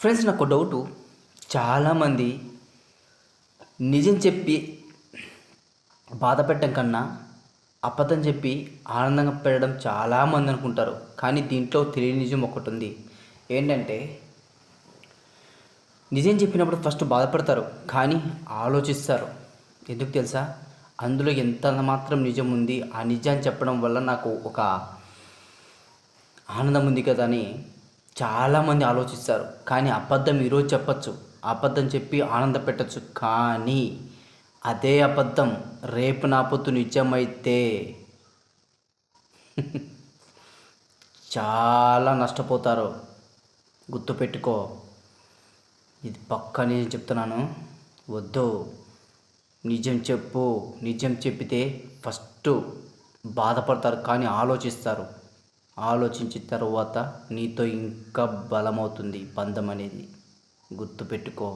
Friends నాకు doubt. చాలామంది నిజం చెప్పి బాధ పెట్టడం కన్నా అబద్ధం చెప్పి ఆనందంగా పెట్టడం చాలామంది అనుకుంటారు. కానీ దీంట్లో తెలియని నిజం ఒకటి ఉంది ఏంటంటే నిజం చెప్పినప్పుడు ఫస్ట్ బాధపడతారు కానీ ఆలోచిస్తారు. ఎందుకు తెలుసా? అందులో ఎంత మాత్రం నిజం ఉంది ఆ నిజాన్ని చెప్పడం వల్ల నాకు ఒక ఆనందం ఉంది కదా అని చాలామంది ఆలోచిస్తారు కానీ అబద్ధం ఈరోజు చెప్పచ్చు అబద్ధం చెప్పి ఆనంద పెట్టచ్చు కానీ అదే అబద్ధం రేపు నా పొత్తు నిజమైతే చాలా నష్టపోతారు. గుర్తుపెట్టుకో ఇది పక్కా నేను చెప్తున్నాను వద్దు. నిజం చెప్పు నిజం చెప్పితే ఫస్ట్ బాధపడతారు కానీ ఆలోచిస్తారు. ఆలోచించిన తర్వాత నీతో ఇంకా బలమవుతుంది బంధం అనేది. గుర్తుపెట్టుకో.